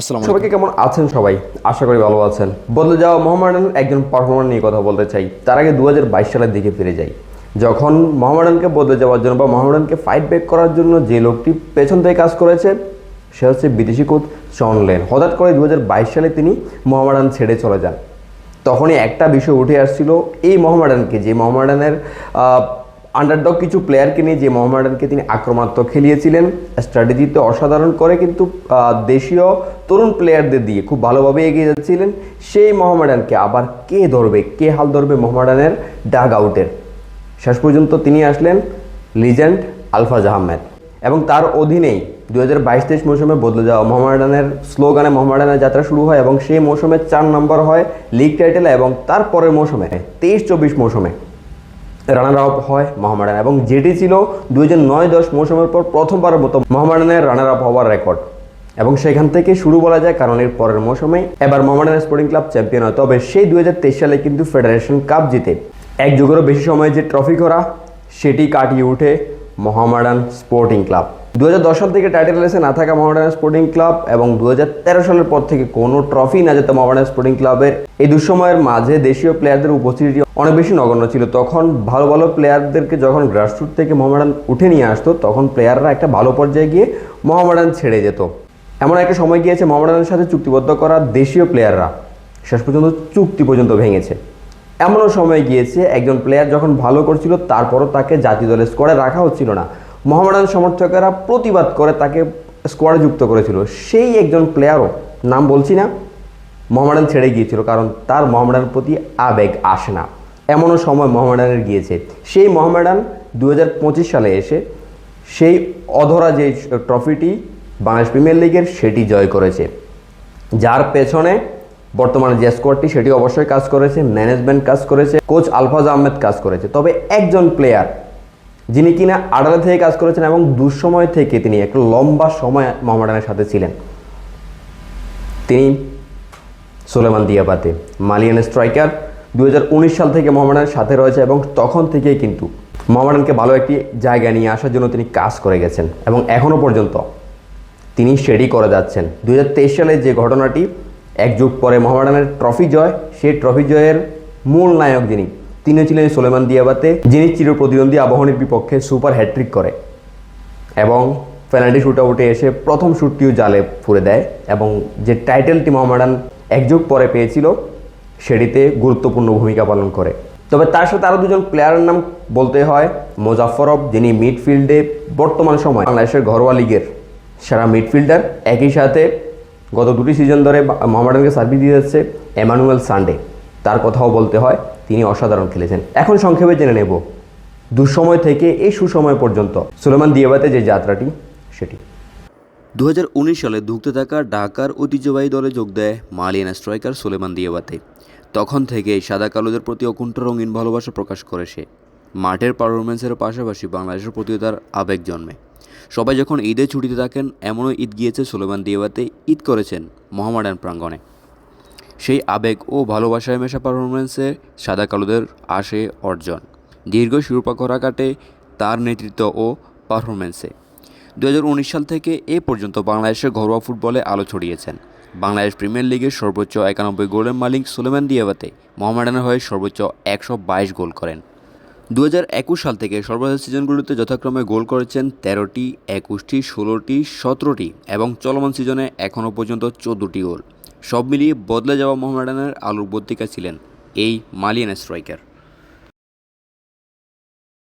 সবাইকে কেমন আছেন সবাই? আশা করি ভালো আছেন। বদলে যাওয়া মোহামেডান একজন পারফর্মার নিয়ে কথা বলতে চাই। তার আগে দুহাজার বাইশ সালের দিকে ফিরে যাই। যখন মোহামেডানকে বদলে যাওয়ার জন্য বা মোহামেডানকে ফাইট ব্যাক করার জন্য যে লোকটি পেছন থেকে কাজ করেছে, সে হচ্ছে বিদেশি কোচ জন লেন হঠাৎ করে দু হাজার বাইশ সালে তিনি মোহামেডান ছেড়ে চলে যান। তখনই একটা বিষয় উঠে আসছিল, এই মোহামেডানকে, যে মোহামেডানের আন্ডারডগ কিছু প্লেয়ারকে নিয়ে যে মোহামেডানকে তিনি আক্রমণাত্মক খেলিয়েছিলেন, স্ট্র্যাটেজিতে অসাধারণ করে কিন্তু দেশীয় তরুণ প্লেয়ারদের দিয়ে খুব ভালোভাবে এগিয়ে যাচ্ছিলেন। সেই মোহামেডানকে আবার কে ধরবে, কে হাল ধরবে মোহামেডানের ডাগ আউটের? শেষ পর্যন্ত তিনি আসলেন লিজেন্ড আলফাজ আহমেদ। এবং তার অধীনেই দু হাজার বাইশ তেইশ মৌসুমে বদলে যাওয়া মোহামেডানের স্লোগানে মোহামেডানের যাত্রা শুরু হয় এবং সেই মৌসুমে চার নম্বর হয় লিগ টাইটেল এবং তারপরের মৌসুমে, তেইশ চব্বিশ মৌসুমে। রানার আপ হয় মোহামেডান এবং যেটি ছিল দু হাজার নয় দশ মৌসুমের পর প্রথমবারের মতো মোহামেডানের রানার আপ হওয়ার রেকর্ড এবং সেখান থেকে শুরু বলা যায় কারণ এর পরের মৌসুমে এবার মোহামেডান স্পোর্টিং ক্লাব চ্যাম্পিয়ন হয়। তবে সেই দুই হাজার তেইশ সালে কিন্তু ফেডারেশন কাপ জিতে এক যুগেরও বেশি সময়ে যে ট্রফি করা, সেটি কাটিয়ে উঠে মোহামেডান স্পোর্টিং ক্লাব দু হাজার দশ সাল থেকে টাইটেল রেসে না থাকা মোহামেডান স্পোর্টিং ক্লাব এবং দু হাজার তেরো সালের পর থেকে কোনো ট্রফি না যেত মোহামেডান স্পোর্টিং ক্লাবের এই দুঃসময়ের মাঝে দেশীয় প্লেয়ারদের উপস্থিতি অনেক বেশি নগণ্য ছিল। তখন ভালো ভালো প্লেয়ারদেরকে যখন গ্রাসরুট থেকে মোহামেডান উঠে নিয়ে আসতো, তখন প্লেয়াররা একটা ভালো পর্যায়ে গিয়ে মোহামেডান ছেড়ে যেত। এমন একটা সময় গিয়েছে মোহামেডানের সাথে চুক্তিবদ্ধ করা দেশীয় প্লেয়াররা শেষ পর্যন্ত চুক্তি পর্যন্ত ভেঙেছে। এমনও সময় গিয়েছে একজন প্লেয়ার যখন ভালো করছিল, তারপরও তাকে জাতীয় দলের স্কোয়াডে রাখা হচ্ছিল না। মোহামেডান সমর্থকেরা প্রতিবাদ করে তাকে স্কোয়াডে যুক্ত করেছিল। সেই একজন প্লেয়ারও নাম বলছি না, মোহামেডান ছেড়ে গিয়েছিল কারণ তার মোহামেডানের প্রতি আবেগ আসে না। এমনও সময় মোহামেডানের গিয়েছে। সেই মোহামেডান দু সালে এসে সেই অধরা যে ট্রফিটি বাংলাদেশ প্রিমিয়ার লিগের সেটি জয় করেছে। যার পেছনে বর্তমানে যে স্কোয়াডটি সেটি অবশ্যই কাজ করেছে ম্যানেজমেন্ট কাজ করেছে কোচ আলফাজ আহমেদ কাজ করেছে। তবে একজন প্লেয়ার যিনি কিনা আড়ালে থেকে কাজ করেছেন এবং দুঃসময় থেকে তিনি একটা লম্বা সময় মোহামেডানের সাথে ছিলেন। তিনি সোলেমান দিয়াবাতে, মালিয়ান স্ট্রাইকার, দুই হাজার উনিশ সাল থেকে মোহামেডানের সাথে রয়েছে এবং তখন থেকেই কিন্তু মোহামেডানকে ভালো একটি জায়গা নিয়ে আসার জন্য তিনি কাজ করে গেছেন এবং এখনও পর্যন্ত তিনি সেটি করে যাচ্ছেন। দুই হাজার তেইশ সালে যে ঘটনাটি, এক যুগ পরে মোহামেডানের ট্রফি জয়, সেই ট্রফি জয়ের মূল নায়ক যিনি তিনি ছিলেন সোলেমান দিয়াবাতে, যিনি চির প্রতিদ্বন্দ্বী আবাহনীর বিপক্ষে সুপার হ্যাট্রিক করে এবং পেনাল্টি শুট আউটে এসে প্রথম শুটটিও জালে ফুরে দেয় এবং যে টাইটেলটি মোহামেডান এক যুগ পরে পেয়েছিল, সেটিতে গুরুত্বপূর্ণ ভূমিকা পালন করে। তবে তার সাথে আরও দুজন প্লেয়ারের নাম বলতে হয় মোজাফরব যিনি মিডফিল্ডে বর্তমান সময় বাংলাদেশের ঘরোয়া লিগের সেরা মিডফিল্ডার একই সাথে গত দুটি সিজন ধরে মোহামেডানকে সার্ভিস দিয়ে যাচ্ছে এমানুয়েল সানডে। তার কথাও বলতে হয় তিনি অসাধারণ খেলেছেন। এখন সংক্ষেপে জেনে নেব দুঃসময় থেকে এই সুসময় পর্যন্ত। সুলেমান দিয়াবাতে যে যাত্রাটি, সেটি। দু হাজার উনিশ সালে ধুঁকতে থাকা ঢাকার ঐতিহ্যবাহী দলে যোগ দেয় মালিয়ানা স্ট্রাইকার সোলেমান দিয়াবাতে। তখন থেকে সাদা কালোদের প্রতি অকুণ্ঠ রঙিন ভালোবাসা প্রকাশ করে সে। মাঠের পারফরমেন্সের পাশাপাশি বাংলাদেশের প্রতিও তার আবেগ জন্মে। সবাই যখন ঈদে ছুটিতে থাকেন, এমনও ঈদ গিয়েছে সোলেমান দিয়াবাতে, ঈদ করেছেন মোহামেডান প্রাঙ্গণে। সেই আবেগ ও ভালোবাসায় মেশা পারফরমেন্সে সাদা কালোদের আসে অর্জন। দীর্ঘ শিরোপা করা কাটে তার নেতৃত্ব ও পারফরমেন্সে দু হাজার উনিশ সাল থেকে এ পর্যন্ত বাংলাদেশের ঘরোয়া ফুটবলে আলো ছড়িয়েছেন। বাংলাদেশ প্রিমিয়ার লিগের সর্বোচ্চ একানব্বই গোলের মালিক সুলেমান দিয়াবাতে মোহামেডানের হয়ে সর্বোচ্চ একশো বাইশ গোল করেন। দু হাজার একুশ সাল থেকে সর্বশেষ সিজনগুলোতে যথাক্রমে গোল করেছেন তেরোটি, একুশটি, ষোলোটি, সতেরোটি এবং চলমান সিজনে এখনও পর্যন্ত চোদ্দোটি গোল। সব মিলিয়ে বদলে যাওয়া মোহামেডানের আলোর বর্তিকা ছিলেন এই মালিয়ান স্ট্রাইকার।